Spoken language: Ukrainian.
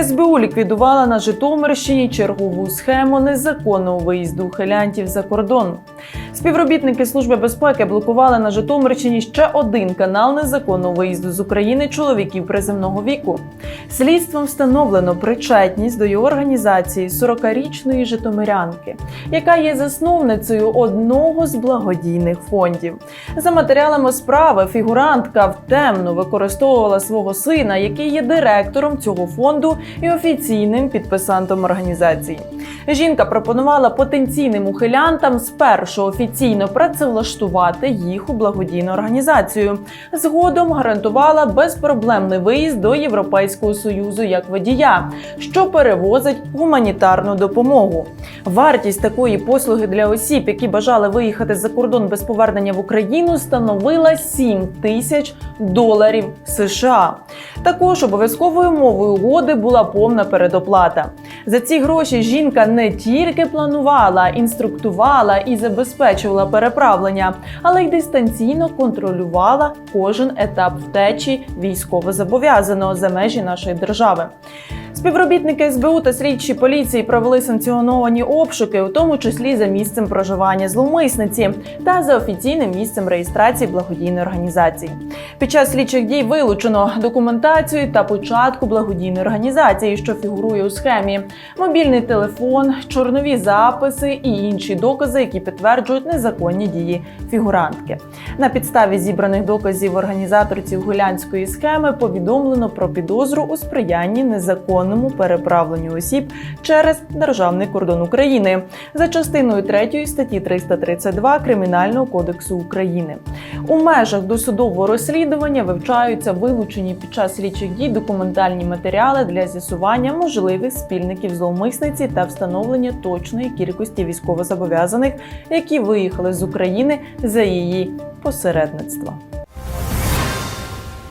СБУ ліквідувала на Житомирщині чергову схему незаконного виїзду ухилянтів за кордон. Співробітники служби безпеки блокували на Житомирщині ще один канал незаконного виїзду з України чоловіків приземного віку. Слідством встановлено причетність до його організації 40-річної житомирянки, яка є засновницею одного з благодійних фондів. За матеріалами справи фігурантка втемно використовувала свого сина, який є директором цього фонду і офіційним підписантом організації. Жінка пропонувала потенційним ухилянтам спершу офіційно працевлаштувати їх у благодійну організацію. Згодом гарантувала безпроблемний виїзд до Європейського союзу як водія, що перевозить гуманітарну допомогу. Вартість такої послуги для осіб, які бажали виїхати за кордон без повернення в Україну, становила 7 тисяч доларів США. Також обов'язковою мовою угоди була повна передоплата. За ці гроші жінка не тільки планувала, інструктувала і забезпечувала переправлення, але й дистанційно контролювала кожен етап втечі військовозобов'язаного за межі нашої держави. Співробітники СБУ та слідчі поліції провели санкціоновані обшуки, у тому числі за місцем проживання зловмисниці та за офіційним місцем реєстрації благодійної організації. Під час слідчих дій вилучено документацію та початку благодійної організації, що фігурує у схемі, мобільний телефон, чорнові записи і інші докази, які підтверджують незаконні дії фігурантки. На підставі зібраних доказів організаторці гулянської схеми повідомлено про підозру у сприянні незаконному переправленню осіб через державний кордон України за частиною 3 статті 332 Кримінального кодексу України. У межах досудового розслідування вивчаються вилучені під час слідчих дій документальні матеріали для з'ясування можливих спільників зловмисниці та встановлення точної кількості військовозобов'язаних, які виїхали з України за її посередництва.